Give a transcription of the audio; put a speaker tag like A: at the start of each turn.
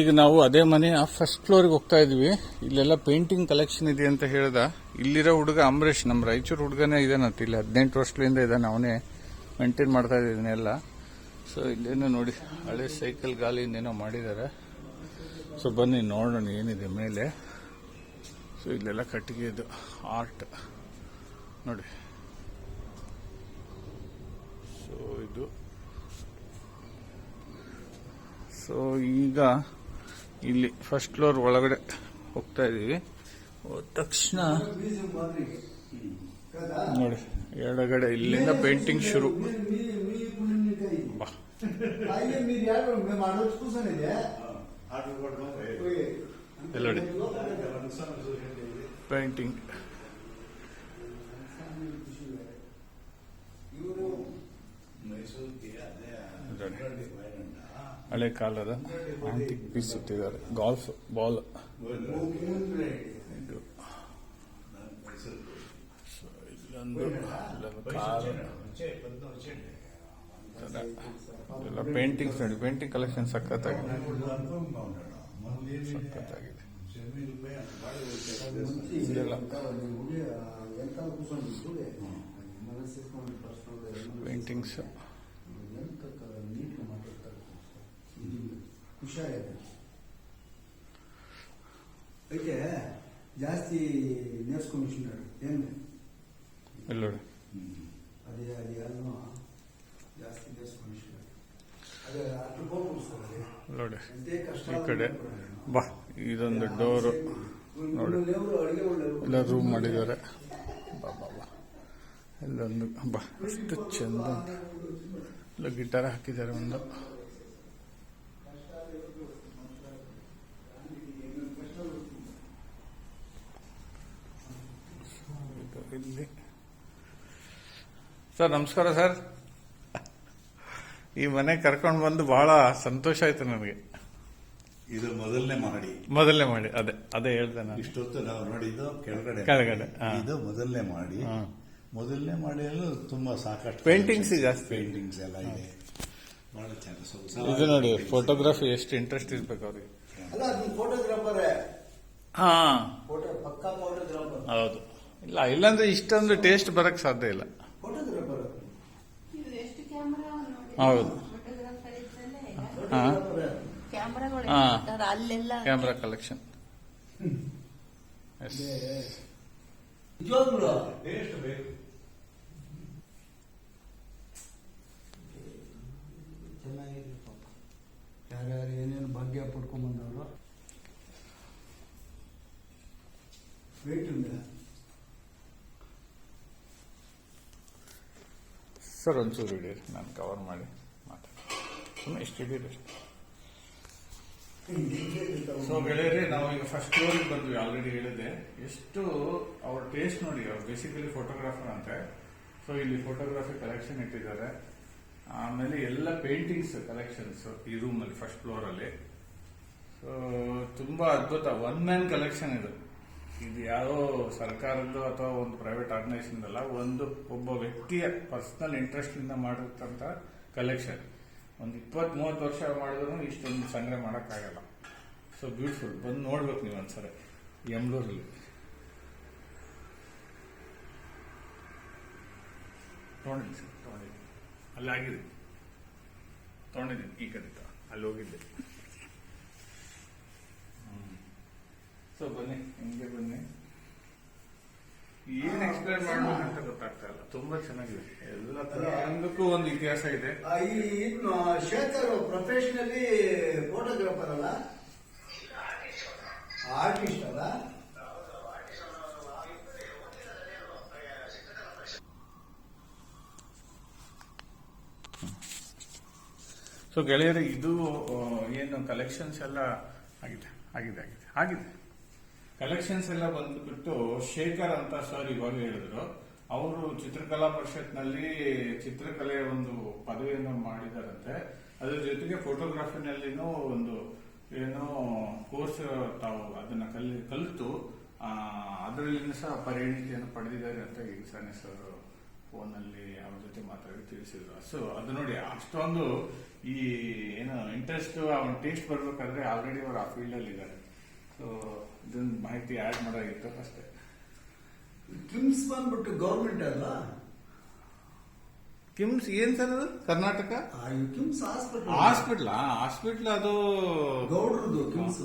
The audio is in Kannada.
A: ಈಗ ನಾವು ಅದೇ ಮನೆಯ ಫಸ್ಟ್ ಫ್ಲೋರ್ಗೆ ಹೋಗ್ತಾ ಇದೀವಿ ಇಲ್ಲೆಲ್ಲ ಪೇಂಟಿಂಗ್ ಕಲೆಕ್ಷನ್ ಇದೆ ಅಂತ ಹೇಳ್ದ. ಇಲ್ಲಿರೋ ಹುಡುಗ ಅಂಬರೀಶ್ ನಮ್ಮ ರಾಯಚೂರು ಹುಡುಗನೇ ಇದಾನಂತ ಇಲ್ಲಿ ಹದಿನೆಂಟು ವರ್ಷದಿಂದ ಇದಾನೆ, ಅವನೇ ಮೇಂಟೈನ್ ಮಾಡ್ತಾ ಇದ್ದಾನೆಲ್ಲ ಸೊ ಇಲ್ಲೇನೋ ನೋಡಿ, ಹಳೆ ಸೈಕಲ್ ಗಾಲಿಯಿಂದೇನೋ ಮಾಡಿದ್ದಾರೆ ಸೊ ಬನ್ನಿ, ನೋಡೋಣ ಏನಿದೆ ಮೇಲೆ. ಸೊ ಇಲ್ಲೆಲ್ಲ ಕಟ್ಟಿಗೆದು ಆರ್ಟ್ ನೋಡಿ. ಸೊ ಇದು ಸೊ ಈಗ ಇಲ್ಲಿ ಫಸ್ಟ್ ಫ್ಲೋರ್ ಒಳಗಡೆ ಹೋಗ್ತಾ ಇದೀವಿ. ತಕ್ಷಣ ನೋಡಿ ಎರಡಗಡೆ ಇಲ್ಲಿಂದ ಪೇಂಟಿಂಗ್ ಶುರು. ಎಲ್ಲ ಪೇಂಟಿಂಗ್ ಹಳೆ ಕಾಲದ ಆಂಟಿಕ್ ಪೀಸ್ ಇಟ್ಟಿದ್ದಾರೆ ಗಾಲ್ಫ್ ಬಾಲ್ ಎಲ್ಲ ಪೇಂಟಿಂಗ್ ನೋಡಿ. ಪೇಂಟಿಂಗ್ ಕಲೆಕ್ಷನ್ ಸಖತ್ತಾಗಿದೆ. ಸಖತ್ತಾಗಿದೆ. ಪೇಂಟಿಂಗ್ಸ್
B: ಹುಷಾರಿದೆ ಅದಕ್ಕೆ ಜಾಸ್ತಿ ನ್ಯೂಸ್ ಕಮಿಷನರ್
A: ಏನು ಇಲ್ಲ
B: ಅದೇ ಅದೇ ಅಲ್ಲೂ ಜಾಸ್ತಿ ನ್ಯೂಸ್ ಕಮಿಷನರ್
A: ನೋಡಿ. ಈ ಕಡೆ ಬಾ ಇದೊಂದು ಡೋರು ನೋಡಿ. ಎಲ್ಲ ರೂಮ್ ಮಾಡಿದ್ದಾರೆ. ಬಾ ಬಾ ಎಲ್ಲೊಂದು ಬಾ ಅಷ್ಟು ಚಂದ. ಎಲ್ಲ ಗಿಟಾರ್ ಹಾಕಿದ್ದಾರೆ ಒಂದು. ಸರ್ ನಮಸ್ಕಾರ ಸರ್. ಈ ಮನೆ ಕರ್ಕೊಂಡು ಬಂದು ಬಹಳ ಸಂತೋಷ ಆಯ್ತು ನನಗೆ.
C: ಇದು ಮೊದಲನೇ ಮಾಡಿ
A: ಮೊದಲನೇ ಮಾಡಿ ಅದೇ ಅದೇ ಹೇಳ್ದೆ ನಾನು.
C: ಇಷ್ಟೊತ್ತು ನಾವು ನೋಡಿದ್ದು ಕೆಳಗಡೆ.
A: ಕೆಳಗಡೆ.
C: ಇದು ಮೊದಲನೇ ಮಾಡಿ
A: ಹಾ.
C: ಮೊದಲನೇ ಮಾಡಿಯಲ್ಲೂ ತುಂಬಾ ಸಾಕಷ್ಟು
A: ಪೇಂಟಿಂಗ್ಸ್ ಜಾಸ್ತಿ.
C: ಪೇಂಟಿಂಗ್ಸ್ ಎಲ್ಲ ಇದೆ. ಬಹಳ ಚೆನ್ನಾಗಿ
A: ಇದು ನೋಡಿ
C: ಫೋಟೋಗ್ರಾಫಿ
A: ಫೋಟೋಗ್ರಫಿ ಎಷ್ಟು ಇಂಟ್ರೆಸ್ಟ್ ಇರ್ಬೇಕು ಅವ್ರಿಗೆ.
B: ಅಲ್ಲ ಅದು ಫೋಟೋಗ್ರಾಫರ್
A: ಹಾ.
B: ಫೋಟೋ ಪಕ್ಕಾ ಫೋಟೋಗ್ರಾಫರ್
A: ಹೌದು. ಇಲ್ಲ ಇಲ್ಲಾಂದ್ರೆ ಇಷ್ಟೊಂದು ಟೇಸ್ಟ್ ಬರಕ್ ಸಾಧ್ಯ ಇಲ್ಲ
B: ಫೋಟೋಗ್ರಾಫರ್
D: ಇದು ಎಷ್ಟು ಕ್ಯಾಮ್ರಾ ನೋಡಿ
A: ಹೌದು. ಕ್ಯಾಮ್ರಾ ಕಲೆಕ್ಷನ್ ಎಸ್ ಸರ್ ಒಂಚೂರು ಹಿಡೀರಿ ನಾನು ಕವರ್ ಮಾಡಿ ಮಾತಾಡಿ ಸುಮ್ಮನೆ ಇಷ್ಟು ಹಿಡೀರಿ ಸೊ ಗೆಳೆಯರಿ, ನಾವು ಈಗ ಫಸ್ಟ್ ಫ್ಲೋರಿಗೆ ಬಂದ್ವಿ ಆಲ್ರೆಡಿ ಹೇಳಿದೆ ಎಷ್ಟು ಅವ್ರ ಟೇಸ್ಟ್ ನೋಡಿ, ಅವ್ರು ಬೇಸಿಕಲಿ ಫೋಟೋಗ್ರಾಫರ್ ಅಂತೆ. ಸೊ ಇಲ್ಲಿ ಫೋಟೋಗ್ರಫಿ ಕಲೆಕ್ಷನ್ ಇಟ್ಟಿದ್ದಾರೆ. ಆಮೇಲೆ ಎಲ್ಲ ಪೇಂಟಿಂಗ್ಸ್ ಕಲೆಕ್ಷನ್ಸ್ ಈ ರೂಮ್ ಅಲ್ಲಿ ಫಸ್ಟ್ ಫ್ಲೋರ್ ಅಲ್ಲಿ. ಸೊ ತುಂಬಾ ಅದ್ಭುತ ಒನ್ ಮ್ಯಾನ್ ಕಲೆಕ್ಷನ್ ಇದು. ಇದು ಯಾವುದೋ ಸರ್ಕಾರದ್ದು ಅಥವಾ ಒಂದು ಪ್ರೈವೇಟ್ ಆರ್ಗನೈಸೇಷನ್ ಅಲ್ಲ ಒಂದು ಒಬ್ಬ ವ್ಯಕ್ತಿಯ ಪರ್ಸನಲ್ ಇಂಟ್ರೆಸ್ಟ್ ಇಂದ ಮಾಡಿರ್ತಂತ ಕಲೆಕ್ಷನ್ ಒಂದು ಇಪ್ಪತ್ತ್ ಮೂವತ್ತು ವರ್ಷ ಮಾಡಿದ್ರು ಇಷ್ಟೊಂದು ಸಂಗ್ರಹ ಮಾಡೋಕ್ಕಾಗಲ್ಲ. ಸೊ ಬ್ಯೂಟಿಫುಲ್ ಬಂದು ನೋಡ್ಬೇಕು ನೀವು ಒಂದ್ಸರಿ ಯಮ್ಲೂರಲ್ಲಿ ತೊಗೊಂಡಿದ್ದೀನಿ ಸರ್, ತೊಗೊಂಡಿದ್ದೀನಿ. ಅಲ್ಲಿ ಆಗಿದೆ ತೊಗೊಂಡಿದ್ದೀನಿ. ಈ ಕಡೆ ಅಲ್ಲಿ ಹೋಗಿದ್ದೆ ಸೊ ಬನ್ನಿ ಹಿಂಗೆ ಬನ್ನಿ. ಏನ್ ಎಕ್ಸ್ಪ್ಲೈನ್ ಮಾಡಬೇಕು ಅಂತ ಗೊತ್ತಾಗ್ತಾ ಇಲ್ಲ. ತುಂಬಾ ಚೆನ್ನಾಗಿದೆ. ಎಲ್ಲ ಒಂದಕ್ಕೂ ಒಂದು ಇತಿಹಾಸ ಇದೆ.
B: ಇನ್ನು ಶೇಖರ್ ಪ್ರೊಫೆಷನಲಿ ಫೋಟೋಗ್ರಾಫರ್ ಅಲ್ಲ? ಆರ್ಟಿಸ್ಟ್ ಅಲ್ಲ?
A: ಸೊ ಗೆಳೆಯರೇ ಇದು ಏನು ಕಲೆಕ್ಷನ್ಸ್ ಎಲ್ಲ ಆಗಿದೆ ಆಗಿದೆ ಆಗಿದೆ ಆಗಿದೆ. ಕಲೆಕ್ಷನ್ಸ್ ಎಲ್ಲ ಬಂದ್ಬಿಟ್ಟು ಶೇಖರ್ ಅಂತ ಸರ್ ಇವಾಗ ಹೇಳಿದ್ರು. ಅವರು ಚಿತ್ರಕಲಾ ಪರಿಷತ್ನಲ್ಲಿ ಚಿತ್ರಕಲೆಯ ಒಂದು ಪದವಿಯನ್ನು ಮಾಡಿದಾರಂತೆ. ಅದ್ರ ಜೊತೆಗೆ ಫೋಟೋಗ್ರಫಿನಲ್ಲಿನೂ ಒಂದು ಏನೋ ಕೋರ್ಸ್ ತಾವು ಅದನ್ನ ಕಲಿ, ಕಲಿತು ಅದರಲ್ಲಿ ಸಹ ಪರಿಣಿತಿಯನ್ನು ಪಡೆದಿದ್ದಾರೆ ಅಂತ ಈಗ ಸನ್ನೆ ಸರ್ ಫೋನಲ್ಲಿ ಅವ್ರ ಜೊತೆ ಮಾತಾಡಿ ತಿಳಿಸಿದ್ರು. ಸೊ ಅದು ನೋಡಿ ಅಷ್ಟೊಂದು ಈ, ಏನು ಇಂಟ್ರೆಸ್ಟ್ ಅವನ ಟೇಸ್ಟ್ ಬರಬೇಕಾದ್ರೆ ಆಲ್ರೆಡಿ ಅವರು ಆ ಫೀಲ್ಡ್ ಅಲ್ಲಿ ಇದ್ದಾರೆ ಸೊ ಇದನ್ನ ಮಾಹಿತಿ ಆಡ್ ಮಾಡೋಗಿತ್ತು ಅಷ್ಟೇ.
B: ಕಿಮ್ಸ್ ಬಂದ್ಬಿಟ್ಟು ಗೌರ್ಮೆಂಟ್ ಅಲ್ಲ
A: ಕಿಮ್ಸ್ ಏನ್ ಸರ್ ಅದು? ಕರ್ನಾಟಕ?
B: ಆ, ಕಿಮ್ಸ್ ಹಾಸ್ಪಿಟಲ್
A: ಹಾಸ್ಪಿಟ್ಲ್ ಹಾಸ್ಪಿಟ್ಲ್ ಅದು
B: ಗೌಡ್ರದ್ದು ಕಿಮ್ಸ್.